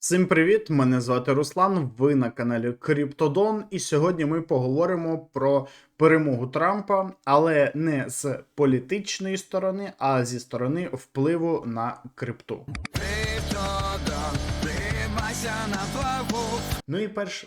Всім привіт! Мене звати Руслан. Ви на каналі Криптодон, і сьогодні ми поговоримо про перемогу Трампа, але не з політичної сторони, а зі сторони впливу на крипту. Ну і перш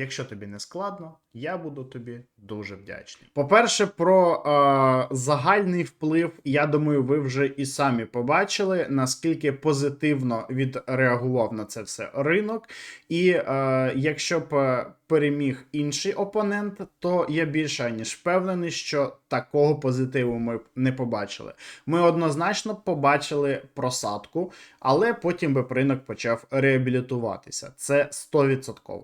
Якщо тобі не складно, я буду тобі дуже вдячний. По-перше, про е, загальний вплив, я думаю, ви вже і самі побачили, наскільки позитивно відреагував на це все ринок. І е, якщо б е, переміг інший опонент, то я більше ніж впевнений, що такого позитиву ми б не побачили. Ми однозначно побачили просадку, але потім би ринок почав реабілітуватися. Це 100%.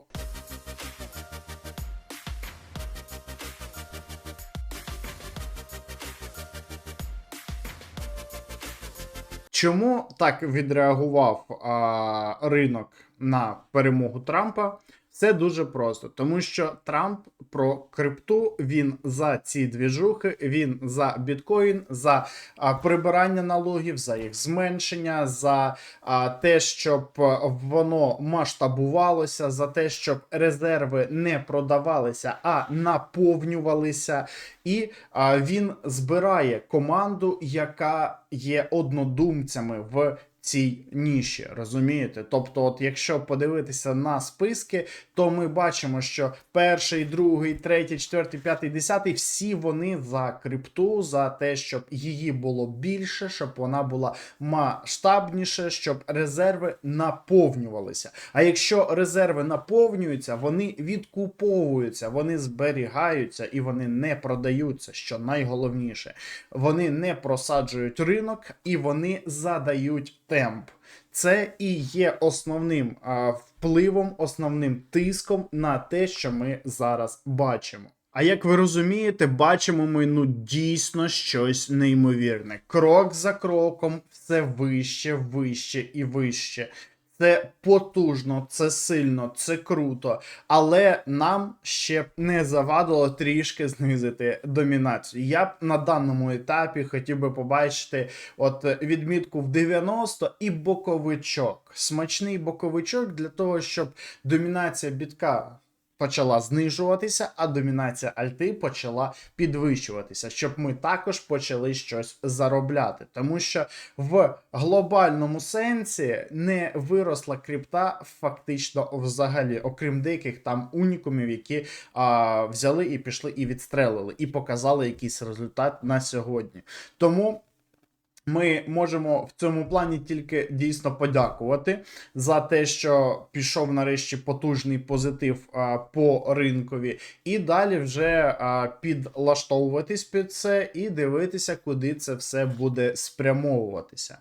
Чому так відреагував а, ринок на перемогу Трампа? Це дуже просто, тому що Трамп про крипту він за ці двіжухи, він за біткоін, за а, прибирання налогів, за їх зменшення, за а, те, щоб воно масштабувалося, за те, щоб резерви не продавалися, а наповнювалися. І а, він збирає команду, яка є однодумцями в цій ніші, розумієте? Тобто, от якщо подивитися на списки, то ми бачимо, що перший, другий, третій, четвертий, п'ятий, десятий, всі вони за крипту, за те, щоб її було більше, щоб вона була масштабніше, щоб резерви наповнювалися. А якщо резерви наповнюються, вони відкуповуються, вони зберігаються і вони не продаються, що найголовніше. Вони не просаджують ринок і вони задають темп. Це і є основним а, впливом, основним тиском на те, що ми зараз бачимо. А як ви розумієте, бачимо ми ну дійсно щось неймовірне. Крок за кроком, все вище, вище і вище. Це потужно, це сильно, це круто, але нам ще б не завадило трішки знизити домінацію. Я б на даному етапі хотів би побачити от відмітку в 90 і боковичок. Смачний боковичок для того, щоб домінація бітка почала знижуватися, а домінація альти почала підвищуватися, щоб ми також почали щось заробляти. Тому що в глобальному сенсі не виросла крипта фактично взагалі, окрім деяких там унікумів, які а, взяли і пішли і відстрелили, і показали якийсь результат на сьогодні. Тому. Ми можемо в цьому плані тільки дійсно подякувати за те, що пішов нарешті потужний позитив а, по ринкові, і далі вже а, підлаштовуватись під це і дивитися, куди це все буде спрямовуватися.